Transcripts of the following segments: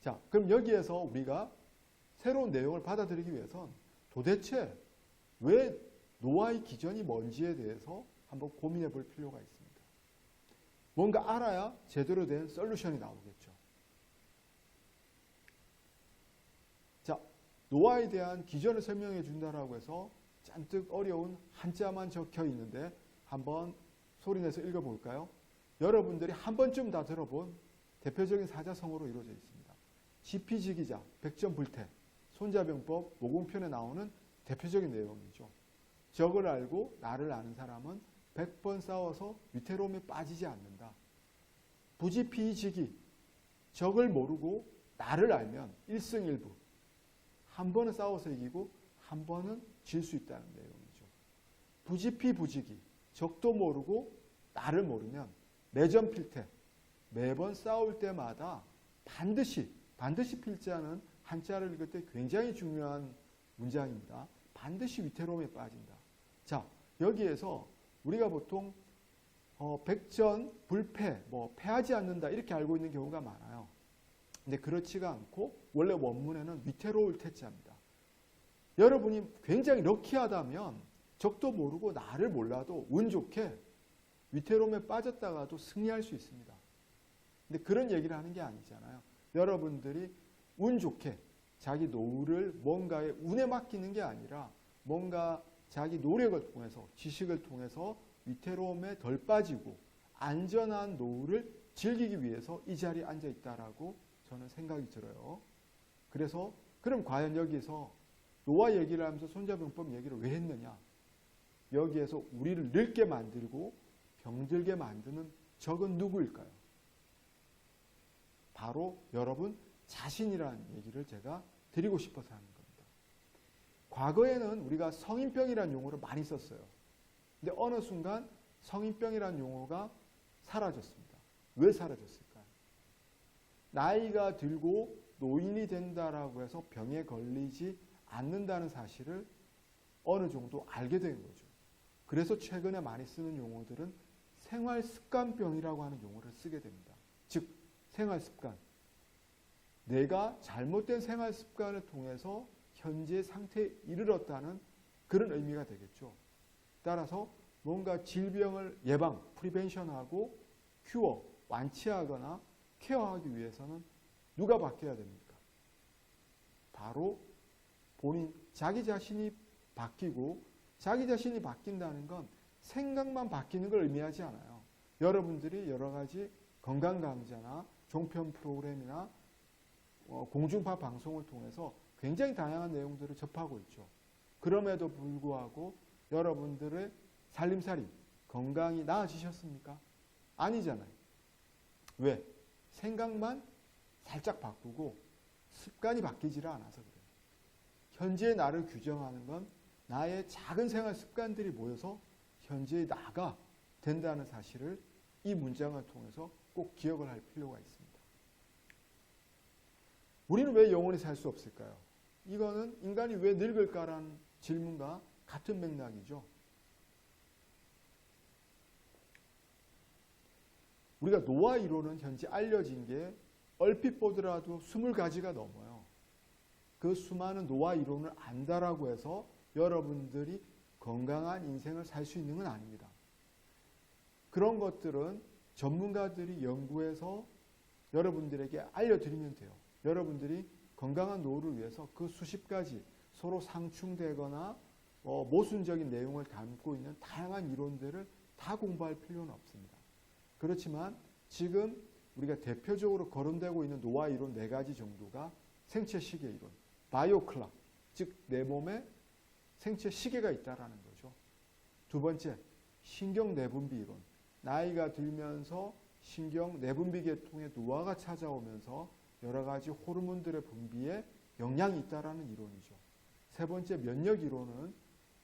자, 그럼 여기에서 우리가 새로운 내용을 받아들이기 위해선 도대체 왜 노아의 기전이 뭔지에 대해서 한번 고민해 볼 필요가 있습니다. 뭔가 알아야 제대로 된 솔루션이 나오겠죠. 자, 노아에 대한 기전을 설명해 준다라고 해서 잔뜩 어려운 한자만 적혀 있는데 한번 소리내서 읽어볼까요? 여러분들이 한 번쯤 다 들어본 대표적인 사자성어로 이루어져 있습니다. 지피지기자, 백전불태, 손자병법, 모공편에 나오는 대표적인 내용이죠. 적을 알고 나를 아는 사람은 100번 싸워서 위태로움에 빠지지 않는다. 부지피지기, 적을 모르고 나를 알면 1승 1부. 한 번은 싸워서 이기고 한 번은 질 수 있다는 내용이죠. 부지피부지기, 적도 모르고 나를 모르면 매전 필태, 매번 싸울 때마다 반드시 반드시 필자는 한자를 읽을 때 굉장히 중요한 문장입니다. 반드시 위태로움에 빠진다. 자, 여기에서 우리가 보통 어, 백전 불패, 뭐 패하지 않는다 이렇게 알고 있는 경우가 많아요. 근데 그렇지가 않고 원래 원문에는 위태로울 태자입니다. 여러분이 굉장히 럭키하다면 적도 모르고 나를 몰라도 운 좋게 위태로움에 빠졌다가도 승리할 수 있습니다. 근데 그런 얘기를 하는 게 아니잖아요. 여러분들이 운 좋게 자기 노후를 뭔가에 운에 맡기는 게 아니라 뭔가 자기 노력을 통해서 지식을 통해서 위태로움에 덜 빠지고 안전한 노후를 즐기기 위해서 이 자리에 앉아 있다라고 저는 생각이 들어요. 그래서 그럼 과연 여기서 노아 얘기를 하면서 손자병법 얘기를 왜 했느냐? 여기에서 우리를 늙게 만들고 병들게 만드는 적은 누구일까요? 바로 여러분 자신이라는 얘기를 제가 드리고 싶어서 하는 겁니다. 과거에는 우리가 성인병이라는 용어를 많이 썼어요. 근데 어느 순간 성인병이라는 용어가 사라졌습니다. 왜 사라졌을까요? 나이가 들고 노인이 된다라고 해서 병에 걸리지 않는다는 사실을 어느 정도 알게 된 거죠. 그래서 최근에 많이 쓰는 용어들은 생활 습관병이라고 하는 용어를 쓰게 됩니다. 즉, 생활 습관. 내가 잘못된 생활 습관을 통해서 현재 상태에 이르렀다는 그런 의미가 되겠죠. 따라서 뭔가 질병을 예방, 프리벤션하고 큐어, 완치하거나 케어하기 위해서는 누가 바뀌어야 됩니까? 바로 본인, 자기 자신이 바뀌고 자기 자신이 바뀐다는 건 생각만 바뀌는 걸 의미하지 않아요. 여러분들이 여러 가지 건강 강좌나 종편 프로그램이나 어, 공중파 방송을 통해서 굉장히 다양한 내용들을 접하고 있죠. 그럼에도 불구하고 여러분들의 살림살이 건강이 나아지셨습니까? 아니잖아요. 왜? 생각만 살짝 바꾸고 습관이 바뀌지를 않아서 그래요. 현재의 나를 규정하는 건 나의 작은 생활 습관들이 모여서 현재의 나가 된다는 사실을 이 문장을 통해서 꼭 기억을 할 필요가 있습니다. 우리는 왜 영원히 살 수 없을까요? 이거는 인간이 왜 늙을까라는 질문과 같은 맥락이죠. 우리가 노화 이론은 현재 알려진 게 얼핏 보더라도 20가지가 넘어요. 그 수많은 노화 이론을 안다라고 해서 여러분들이 건강한 인생을 살 수 있는 건 아닙니다. 그런 것들은 전문가들이 연구해서 여러분들에게 알려드리면 돼요. 여러분들이 건강한 노후를 위해서 그 수십 가지 서로 상충되거나 어, 모순적인 내용을 담고 있는 다양한 이론들을 다 공부할 필요는 없습니다. 그렇지만 지금 우리가 대표적으로 거론되고 있는 노화 이론 네 가지 정도가 생체 시계 이론, 바이오 클락, 즉 내 몸에 생체 시계가 있다라는 거죠. 두 번째, 신경 내분비 이론. 나이가 들면서 신경 내분비 계통에 노화가 찾아오면서 여러 가지 호르몬들의 분비에 영향이 있다라는 이론이죠. 세 번째, 면역 이론은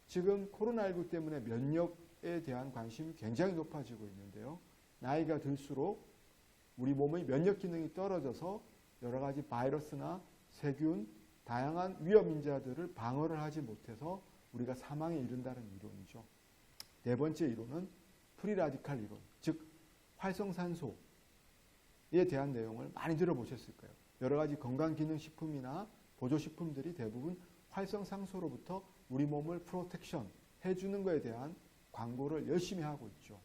지금 코로나19 때문에 면역에 대한 관심이 굉장히 높아지고 있는데요. 나이가 들수록 우리 몸의 면역 기능이 떨어져서 여러 가지 바이러스나 세균, 다양한 위험 인자들을 방어를 하지 못해서 우리가 사망에 이른다는 이론이죠. 네 번째 이론은 프리라디칼 이론, 즉 활성산소에 대한 내용을 많이 들어보셨을 거예요. 여러 가지 건강기능식품이나 보조식품들이 대부분 활성상소로부터 우리 몸을 프로텍션 해주는 것에 대한 광고를 열심히 하고 있죠.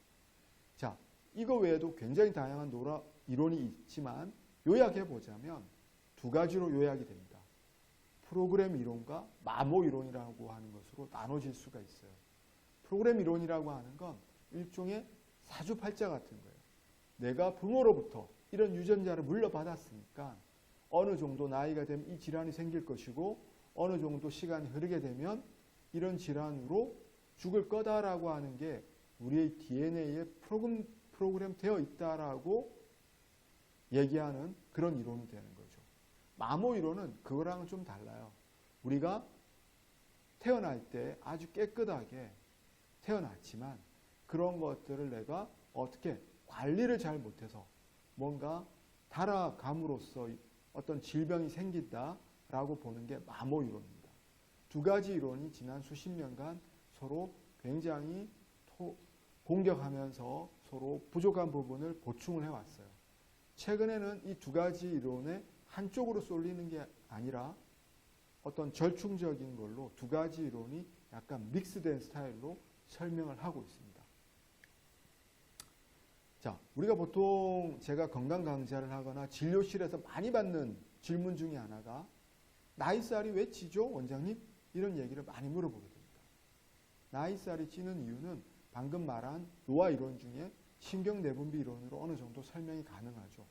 자, 이거 외에도 굉장히 다양한 노라 이론이 있지만 요약해 보자면 두 가지로 요약이 됩니다. 프로그램 이론과 마모 이론이라고 하는 것으로 나눠질 수가 있어요. 프로그램 이론이라고 하는 건 일종의 사주팔자 같은 거예요. 내가 부모로부터 이런 유전자를 물려받았으니까 어느 정도 나이가 되면 이 질환이 생길 것이고 어느 정도 시간이 흐르게 되면 이런 질환으로 죽을 거다라고 하는 게 우리의 DNA에 프로그램, 프로그램 되어 있다라고 얘기하는 그런 이론이 되는 거죠. 마모 이론은 그거랑은 좀 달라요. 우리가 태어날 때 아주 깨끗하게 태어났지만 그런 것들을 내가 어떻게 관리를 잘 못해서 뭔가 달아감으로써 어떤 질병이 생긴다라고 보는 게 마모 이론입니다. 두 가지 이론이 지난 수십 년간 서로 굉장히 토, 공격하면서 서로 부족한 부분을 보충을 해왔어요. 최근에는 이 두 가지 이론의 한쪽으로 쏠리는 게 아니라 어떤 절충적인 걸로 두 가지 이론이 약간 믹스된 스타일로 설명을 하고 있습니다. 자, 우리가 보통 제가 건강 강좌를 하거나 진료실에서 많이 받는 질문 중에 하나가 나이살이 왜 찌죠, 원장님? 이런 얘기를 많이 물어보게 됩니다. 나이살이 찌는 이유는 방금 말한 노화 이론 중에 신경 내분비 이론으로 어느 정도 설명이 가능하죠.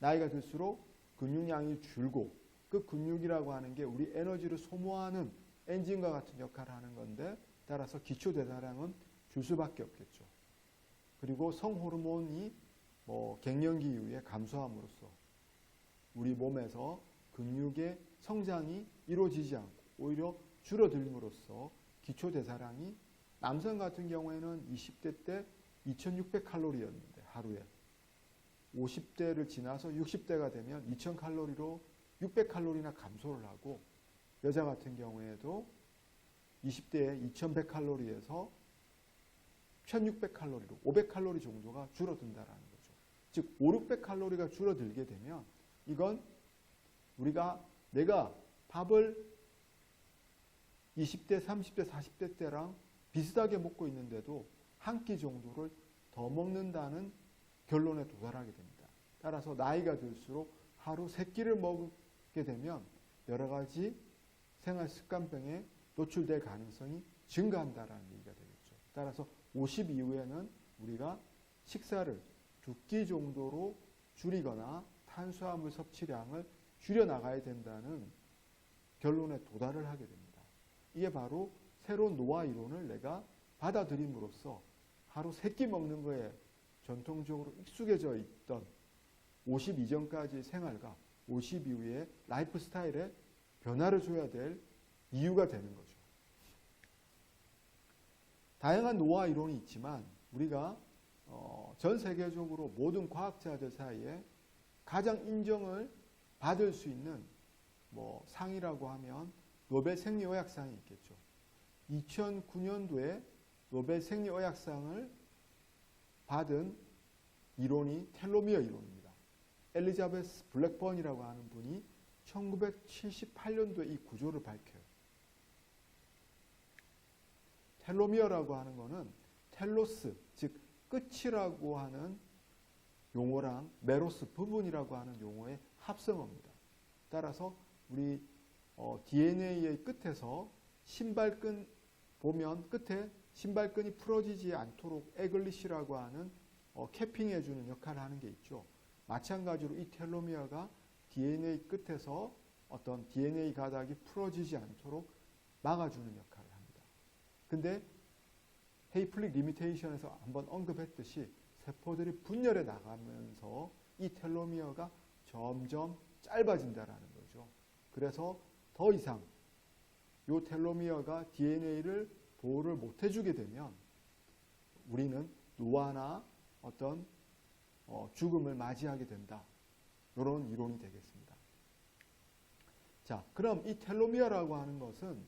나이가 들수록 근육량이 줄고 그 근육이라고 하는 게 우리 에너지를 소모하는 엔진과 같은 역할을 하는 건데 따라서 기초 대사량은 줄 수밖에 없겠죠. 그리고 성호르몬이 뭐 갱년기 이후에 감소함으로써 우리 몸에서 근육의 성장이 이루어지지 않고 오히려 줄어들므로써 기초 대사량이 남성 같은 경우에는 20대 때 2600칼로리였는데 하루에 50대를 지나서 60대가 되면 2000칼로리로 600칼로리나 감소를 하고 여자 같은 경우에도 20대에 2100칼로리에서 1600칼로리로 500칼로리 정도가 줄어든다라는 거죠. 즉 5, 600칼로리가 줄어들게 되면 이건 우리가 내가 밥을 20대, 30대, 40대 때랑 비슷하게 먹고 있는데도 한 끼 정도를 더 먹는다는 결론에 도달하게 됩니다. 따라서 나이가 들수록 하루 세 끼를 먹게 되면 여러 가지 생활 습관병에 노출될 가능성이 증가한다라는 얘기가 되겠죠. 따라서 50 이후에는 우리가 식사를 두 끼 정도로 줄이거나 탄수화물 섭취량을 줄여 나가야 된다는 결론에 도달을 하게 됩니다. 이게 바로 새로운 노화 이론을 내가 받아들임으로써 하루 세 끼 먹는 거에 전통적으로 익숙해져 있던 50 이전까지의 생활과 50 이후의 라이프 스타일에 변화를 줘야 될 이유가 되는 거죠. 다양한 노화 이론이 있지만 우리가 어, 전 세계적으로 모든 과학자들 사이에 가장 인정을 받을 수 있는 뭐 상이라고 하면 노벨 생리의학상이 있겠죠. 2009년도에 노벨 생리의학상을 받은 이론이 텔로미어 이론입니다. 엘리자베스 블랙번이라고 하는 분이 1978년도에 이 구조를 밝혀요. 텔로미어라고 하는 것은 텔로스, 즉 끝이라고 하는 용어랑 메로스, 부분이라고 하는 용어의 합성어입니다. 따라서 우리 어, DNA의 끝에서 신발끈 보면 끝에 신발끈이 풀어지지 않도록 에글리시라고 하는 어, 캐핑해주는 역할을 하는 게 있죠. 마찬가지로 이 텔로미어가 DNA 끝에서 어떤 DNA 가닥이 풀어지지 않도록 막아주는 합니다. 근데 헤이플릭 리미테이션에서 한번 언급했듯이 세포들이 분열해 나가면서 이 텔로미어가 점점 짧아진다라는 거죠. 그래서 더 이상 이 텔로미어가 DNA를 보호를 못 해주게 되면 우리는 노화나 어떤 어, 죽음을 맞이하게 된다. 이런 이론이 되겠습니다. 자, 그럼 이 텔로미어라고 하는 것은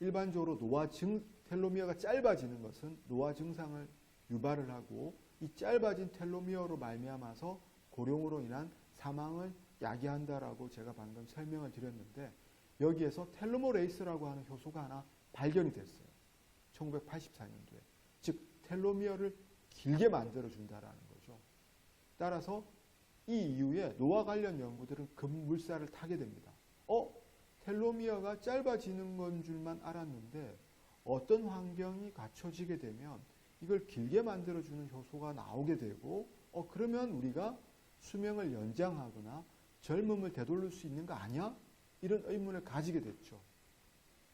일반적으로 노화 증, 텔로미어가 짧아지는 것은 노화 증상을 유발을 하고 이 짧아진 텔로미어로 말미암아서 고령으로 인한 사망을 야기한다라고 제가 방금 설명을 드렸는데 여기에서 텔로모레이스라고 하는 효소가 하나 발견이 됐어요. 1984년도에. 즉 텔로미어를 길게 만들어 준다라는 거죠. 따라서 이 이후에 노화 관련 연구들은 급물살을 타게 됩니다. 어? 텔로미어가 짧아지는 건 줄만 알았는데 어떤 환경이 갖춰지게 되면 이걸 길게 만들어주는 효소가 나오게 되고 어 그러면 우리가 수명을 연장하거나 젊음을 되돌릴 수 있는 거 아니야? 이런 의문을 가지게 됐죠.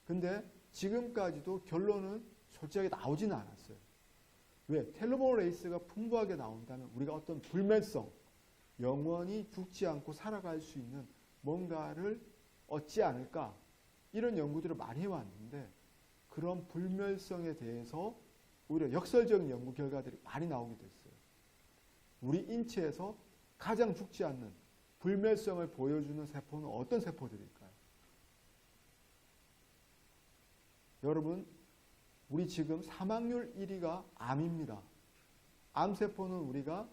근데 지금까지도 결론은 솔직하게 나오지는 않았어요. 왜? 텔로모레이스가 풍부하게 나온다면 우리가 어떤 불멸성, 영원히 죽지 않고 살아갈 수 있는 뭔가를 얻지 않을까? 이런 연구들을 많이 해왔는데 그런 불멸성에 대해서 오히려 역설적인 연구 결과들이 많이 나오게 됐어요. 우리 인체에서 가장 죽지 않는 불멸성을 보여주는 세포는 어떤 세포들일까요? 여러분, 우리 지금 사망률 1위가 암입니다. 암세포는 우리가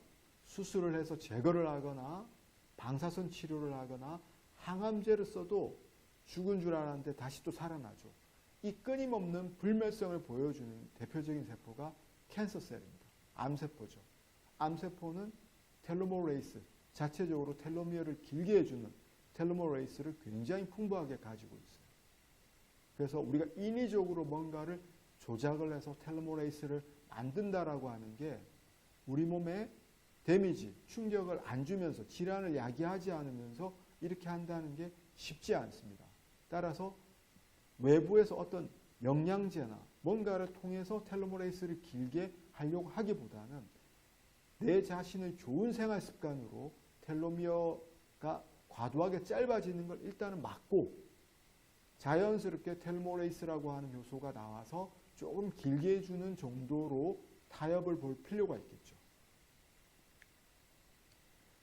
수술을 해서 제거를 하거나 방사선 치료를 하거나 항암제를 써도 죽은 줄 알았는데 다시 또 살아나죠. 이 끊임없는 불멸성을 보여주는 대표적인 세포가 캔서셀입니다. 암세포죠. 암세포는 텔로모레이스, 자체적으로 텔로미어를 길게 해주는 텔로모레이스를 굉장히 풍부하게 가지고 있어요. 그래서 우리가 인위적으로 뭔가를 조작을 해서 텔로모레이스를 만든다라고 하는 게 우리 몸에 데미지, 충격을 안 주면서 질환을 야기하지 않으면서 이렇게 한다는 게 쉽지 않습니다. 따라서 외부에서 어떤 영양제나 뭔가를 통해서 텔로모레이스를 길게 하려고 하기보다는 내 자신의 좋은 생활 습관으로 텔로미어가 과도하게 짧아지는 걸 일단은 막고 자연스럽게 텔모레이스라고 하는 요소가 나와서 조금 길게 해주는 정도로 타협을 볼 필요가 있겠죠.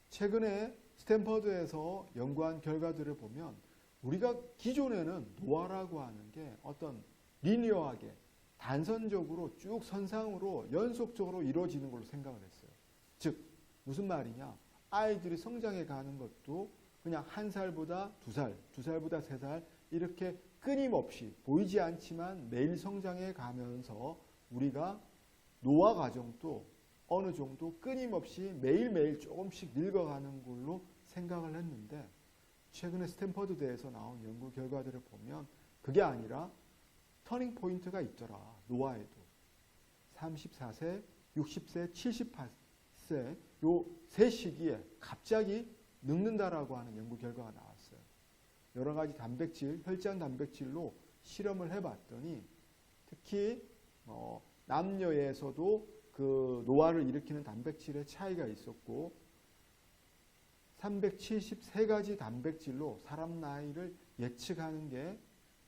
최근에 스탠퍼드에서 연구한 결과들을 보면 우리가 기존에는 노화라고 하는 게 어떤 리니어하게 단선적으로 쭉 선상으로 연속적으로 이루어지는 걸로 생각을 했어요. 즉 무슨 말이냐? 아이들이 성장해 가는 것도 그냥 한 살보다 두 살, 두 살보다 세 살 이렇게 끊임없이 보이지 않지만 매일 성장해 가면서 우리가 노화 과정도 어느 정도 끊임없이 매일매일 조금씩 늙어가는 걸로 생각을 했는데 최근에 스탠퍼드대에서 나온 연구 결과들을 보면 그게 아니라 터닝 포인트가 있더라. 노화에도. 34세, 60세, 78세 요 세 시기에 갑자기 늙는다라고 하는 연구 결과가 나왔어요. 여러 가지 단백질, 혈장 단백질로 실험을 해봤더니 특히 어, 남녀에서도 그 노화를 일으키는 단백질의 차이가 있었고 373가지 단백질로 사람 나이를 예측하는 게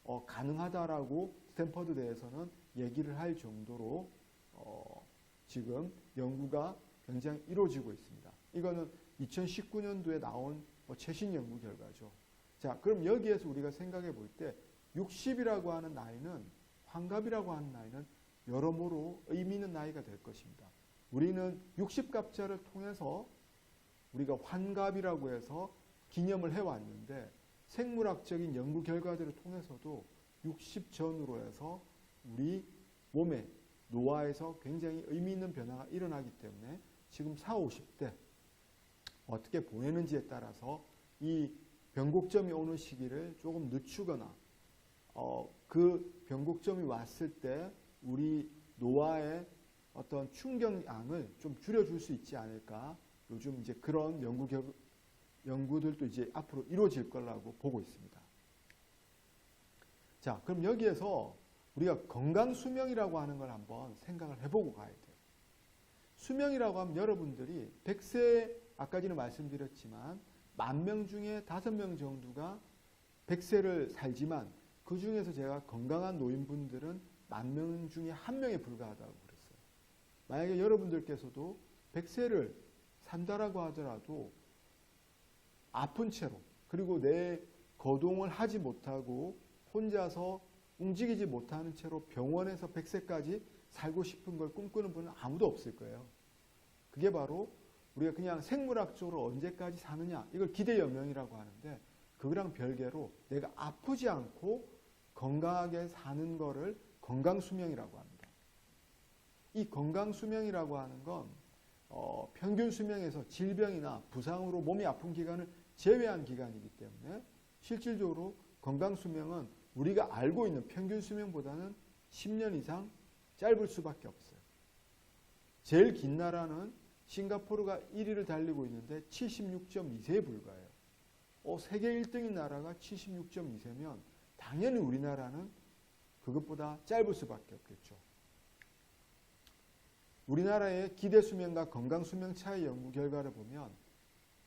어, 가능하다라고 스탠퍼드 대에서는 얘기를 할 정도로 어, 지금 연구가 굉장히 이루어지고 있습니다. 이거는 2019년도에 나온 뭐 최신 연구 결과죠. 자, 그럼 여기에서 우리가 생각해 볼 때 60이라고 하는 나이는 환갑이라고 하는 나이는 여러모로 의미 있는 나이가 될 것입니다. 우리는 60갑자를 통해서 우리가 환갑이라고 해서 기념을 해왔는데 생물학적인 연구 결과들을 통해서도 60 전후로 해서 우리 몸에 노화에서 굉장히 의미 있는 변화가 일어나기 때문에 지금 4, 50대 어떻게 보내는지에 따라서 이 변곡점이 오는 시기를 조금 늦추거나 어, 그 변곡점이 왔을 때 우리 노화의 어떤 충격량을 좀 줄여줄 수 있지 않을까 요즘 이제 그런 연구 결, 연구들도 이제 앞으로 이루어질 거라고 보고 있습니다. 자, 그럼 여기에서 우리가 건강 수명이라고 하는 걸 한번 생각을 해보고 가야 돼요. 수명이라고 하면 여러분들이 100세 아까 전에 말씀드렸지만 만 명 중에 다섯 명 정도가 100세를 살지만 그 중에서 제가 건강한 노인분들은 만 명 중에 한 명에 불과하다고 그랬어요. 만약에 여러분들께서도 100세를 산다라고 하더라도 아픈 채로 그리고 내 거동을 하지 못하고 혼자서 움직이지 못하는 채로 병원에서 100세까지 살고 싶은 걸 꿈꾸는 분은 아무도 없을 거예요. 그게 바로 우리가 그냥 생물학적으로 언제까지 사느냐 이걸 기대 연명이라고 하는데 그거랑 별개로 내가 아프지 않고 건강하게 사는 거를 건강 수명이라고 합니다. 이 건강 수명이라고 하는 건 어, 평균 수명에서 질병이나 부상으로 몸이 아픈 기간을 제외한 기간이기 때문에 실질적으로 건강 수명은 우리가 알고 있는 평균 수명보다는 10년 이상 짧을 수밖에 없어요. 제일 긴 나라는 싱가포르가 1위를 달리고 있는데 76.2세에 불과해요. 어, 세계 1등인 나라가 76.2세면 당연히 우리나라는 그것보다 짧을 수밖에 없겠죠. 우리나라의 기대 수명과 건강 수명 차이 연구 결과를 보면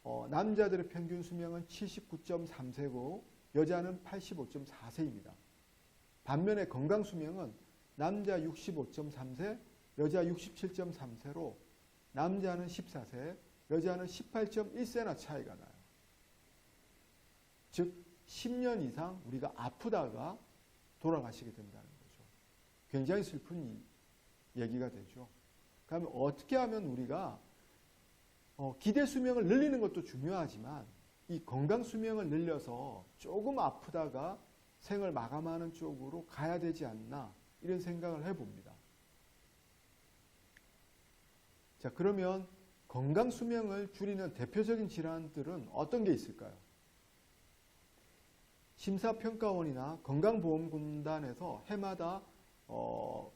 어, 남자들의 평균 수명은 79.3세고 여자는 85.4세입니다. 반면에 건강 수명은 남자 65.3세, 여자 67.3세로 남자는 14세, 여자는 18.1세나 차이가 나요. 즉 10년 이상 우리가 아프다가 돌아가시게 된다는 거죠. 굉장히 슬픈 얘기가 되죠. 그러면 어떻게 하면 우리가 어, 기대 수명을 늘리는 것도 중요하지만 이 건강 수명을 늘려서 조금 아프다가 생을 마감하는 쪽으로 가야 되지 않나 이런 생각을 해봅니다. 자 그러면 건강 수명을 줄이는 대표적인 질환들은 어떤 게 있을까요? 심사평가원이나 건강보험공단에서 해마다 어,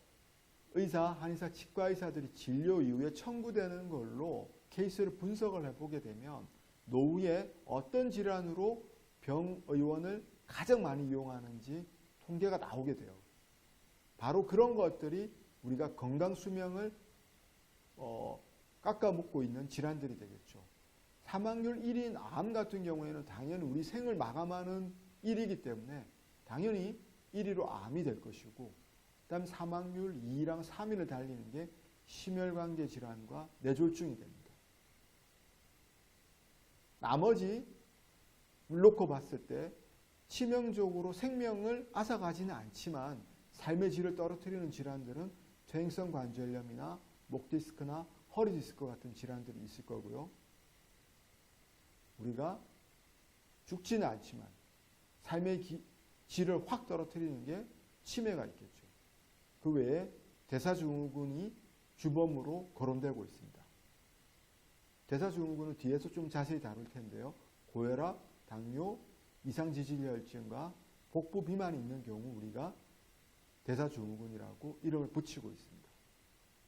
의사, 한의사, 치과 의사들이 진료 이후에 청구되는 걸로 케이스를 분석을 해보게 되면 노후에 어떤 질환으로 병의원을 가장 많이 이용하는지 통계가 나오게 돼요. 바로 그런 것들이 우리가 건강 수명을 어, 깎아먹고 있는 질환들이 되겠죠. 사망률 1위인 암 같은 경우에는 당연히 우리 생을 마감하는 일이기 때문에 당연히 1위로 암이 될 것이고 그 다음 사망률 2랑 3위를 달리는 게 심혈관계 질환과 뇌졸중이 됩니다. 나머지 놓고 봤을 때 치명적으로 생명을 앗아가지는 않지만 삶의 질을 떨어뜨리는 질환들은 퇴행성 관절염이나 목 디스크나 허리 디스크 같은 질환들이 있을 거고요. 우리가 죽지는 않지만 삶의 기, 질을 확 떨어뜨리는 게 치매가 있겠죠. 그 외에 대사증후군이 주범으로 거론되고 있습니다. 대사증후군은 뒤에서 좀 자세히 다룰 텐데요. 고혈압, 당뇨, 이상지질혈증과 복부 비만이 있는 경우 우리가 대사증후군이라고 이름을 붙이고 있습니다.